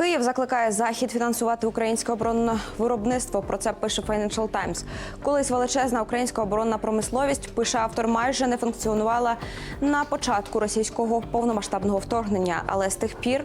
Київ закликає захід фінансувати українське оборонне виробництво. Про це пише Financial Times. Колись величезна українська оборонна промисловість, пише автор, майже не функціонувала на початку російського повномасштабного вторгнення, але з тих пір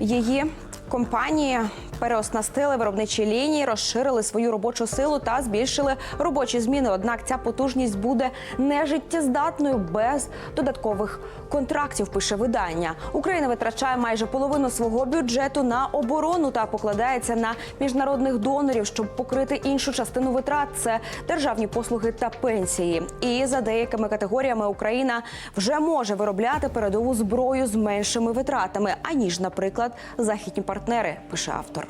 її компанії переоснастили виробничі лінії, розширили свою робочу силу та збільшили робочі зміни. Однак ця потужність буде нежиттєздатною без додаткових контрактів. Пише видання. Україна витрачає майже половину свого бюджету на оборону та покладається на міжнародних донорів, щоб покрити іншу частину витрат. Це державні послуги та пенсії. І за деякими категоріями Україна вже може виробляти передову зброю з меншими витратами, аніж, наприклад, західні партнери. Пише автор.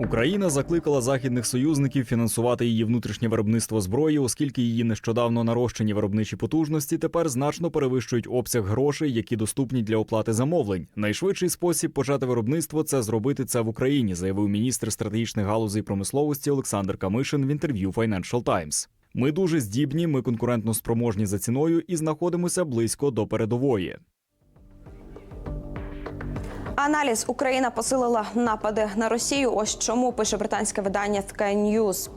Україна закликала західних союзників фінансувати її внутрішнє виробництво зброї, оскільки її нещодавно нарощені виробничі потужності тепер значно перевищують обсяг грошей, які доступні для оплати замовлень. Найшвидший спосіб почати виробництво це зробити це в Україні, заявив міністр стратегічних галузей промисловості Олександр Камишин в інтерв'ю Financial Times. Ми дуже здібні, ми конкурентно спроможні за ціною і знаходимося близько до передової. Аналіз Україна посилила напади на Росію. Ось чому пише британське видання Sky News.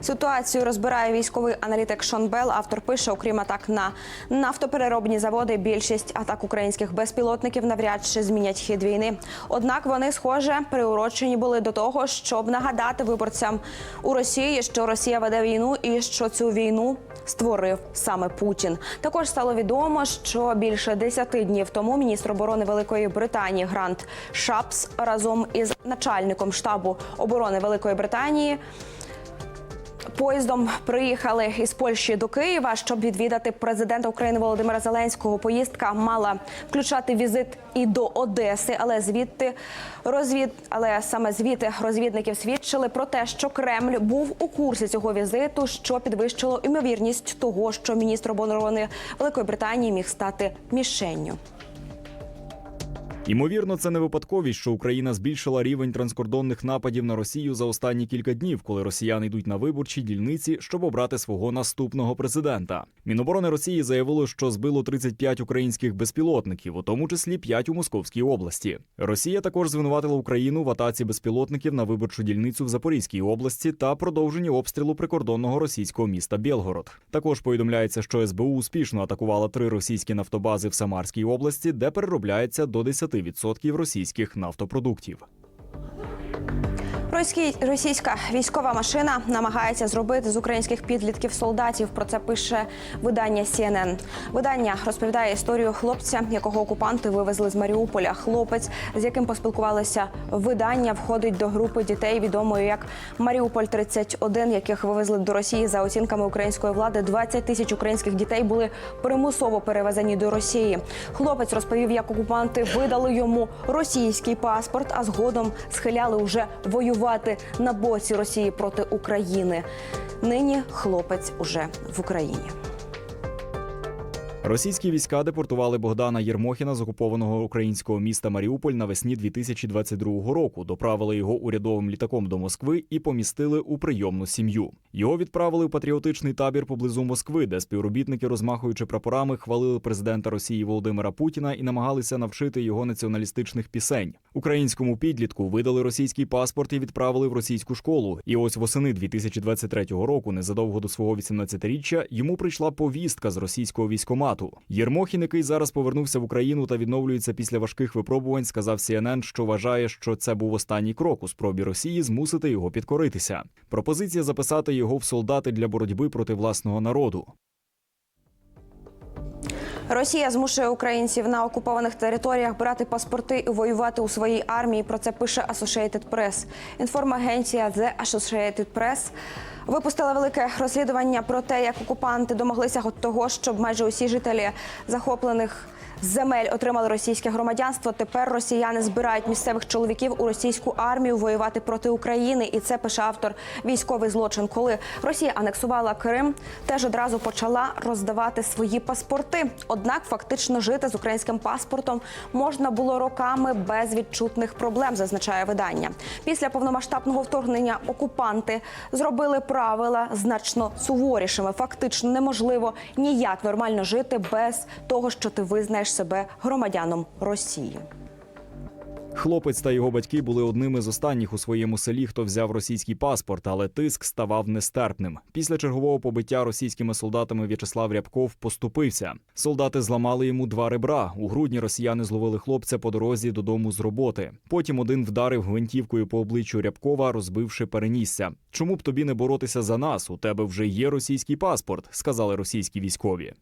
Ситуацію розбирає військовий аналітик Шон Белл. Автор пише, окрім атак на нафтопереробні заводи, більшість атак українських безпілотників навряд чи змінять хід війни. Однак вони, схоже, приурочені були до того, щоб нагадати виборцям у Росії, що Росія веде війну і що цю війну створив саме Путін. Також стало відомо, що більше 10 днів тому міністр оборони Великої Британії Грант Шапс разом із начальником штабу оборони Великої Британії. Поїздом приїхали із Польщі до Києва, щоб відвідати президента України Володимира Зеленського. Поїздка мала включати візит і до Одеси, але звідти розвід, але саме звідти розвідників свідчили про те, що Кремль був у курсі цього візиту, що підвищило ймовірність того, що міністр оборони Великої Британії міг стати мішенню. Ймовірно, це не випадковість, що Україна збільшила рівень транскордонних нападів на Росію за останні кілька днів, коли росіяни йдуть на виборчі дільниці, щоб обрати свого наступного президента. Міноборони Росії заявило, що збило 35 українських безпілотників, у тому числі 5 у Московській області. Росія також звинуватила Україну в атаці безпілотників на виборчу дільницю в Запорізькій області та продовженні обстрілу прикордонного російського міста Білгород. Також повідомляється, що СБУ успішно атакувала три російські нафтобази в Самарській області, де переробляється до 10% російських нафтопродуктів. Російська військова машина намагається зробити з українських підлітків солдатів. Про це пише видання CNN. Видання розповідає історію хлопця, якого окупанти вивезли з Маріуполя. Хлопець, з яким поспілкувалися видання, входить до групи дітей, відомої як Маріуполь 31 яких вивезли до Росії за оцінками української влади. 20 тисяч українських дітей були примусово перевезені до Росії. Хлопець розповів, як окупанти видали йому російський паспорт, а згодом схиляли уже воювати на боці Росії проти України. Нині хлопець уже в Україні. Російські війська депортували Богдана Єрмохіна з окупованого українського міста Маріуполь навесні 2022 року. Доправили його урядовим літаком до Москви і помістили у прийомну сім'ю. Його відправили в патріотичний табір поблизу Москви, де співробітники, розмахуючи прапорами, хвалили президента Росії Володимира Путіна і намагалися навчити його націоналістичних пісень. Українському підлітку видали російський паспорт і відправили в російську школу. І ось восени 2023 року, незадовго до свого 18-річчя, йому прийшла повістка з російського військомату. Єрмохін, який зараз повернувся в Україну та відновлюється після важких випробувань, сказав CNN, що вважає, що це був останній крок у спробі Росії змусити його підкоритися. Пропозиція записати його в солдати для боротьби проти власного народу. Росія змушує українців на окупованих територіях брати паспорти і воювати у своїй армії. Про це пише Associated Press. Інформагенція The Associated Press випустила велике розслідування про те, як окупанти домоглися того, щоб майже усі жителі захоплених земель отримали російське громадянство. Тепер росіяни збирають місцевих чоловіків у російську армію воювати проти України. І це пише автор військовий злочин. Коли Росія анексувала Крим, теж одразу почала роздавати свої паспорти. Однак фактично жити з українським паспортом можна було роками без відчутних проблем, зазначає видання. Після повномасштабного вторгнення окупанти зробили правила значно суворішими. Фактично неможливо ніяк нормально жити без того, що ти визнаєш себе громадяном Росії. Хлопець та його батьки були одними з останніх у своєму селі, хто взяв російський паспорт, але тиск ставав нестерпним. Після чергового побиття російськими солдатами В'ячеслав Рябков поступився. Солдати зламали йому два ребра. У грудні росіяни зловили хлопця по дорозі додому з роботи. Потім один вдарив гвинтівкою по обличчю Рябкова, розбивши перенісся. Чому б тобі не боротися за нас? У тебе вже є російський паспорт, сказали російські військові.